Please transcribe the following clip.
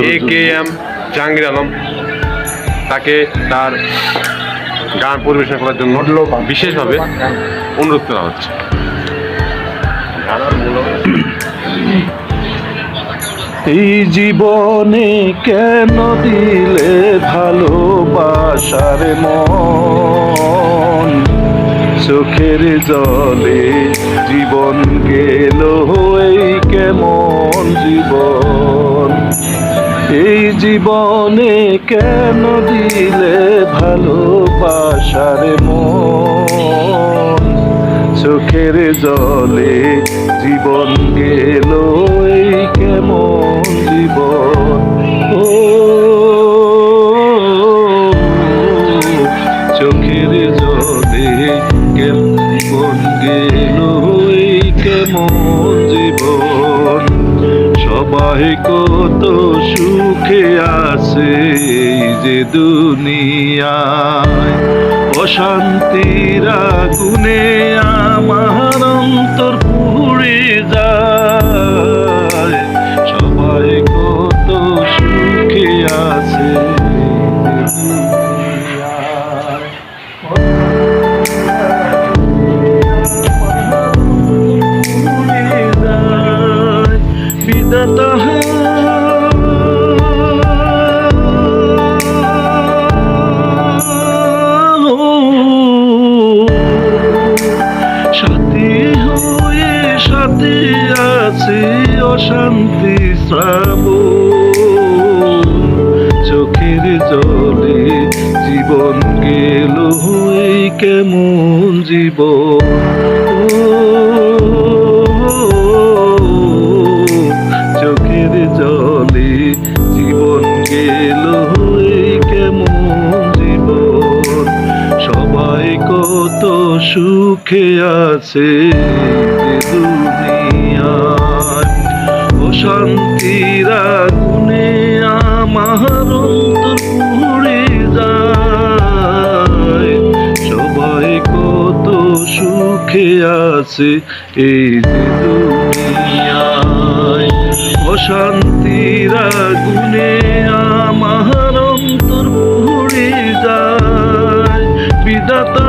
A K M Jahangir Alam তাকে তার গান পরিবেশন করার জন্য বিশেষভাবে অনুরোধ করা হচ্ছে। এই জীবনে কেন দিলে ভালোবাসার মন? চোখের জলে জীবন গেল এই কেমন জীবন? এই জীবনে কেন দিলে ভালোবাসার মন? চোখের জলে জীবন গেল, এই কেমন জীবন? ও, চোখের জলে কেমন গেল, এই কেমন জীবন? সবাই কত সুখে আছে যে দুনিয়ায়। অশান্তির আগুনে বিধাতা সাথী হয়ে সাথে আছে অশান্তি শ্রাব চোখের জলে জীবন গেল হয়ে কেমন জীবন। সুখে আছে দুনিয়ায়। অশান্তির আগুনে আমার পুড়ে যায়। সবাই কত সুখে আছে এই দুনিয়ায়। অশান্তির আগুনে আমার পুড়ে যায়। বিদাতা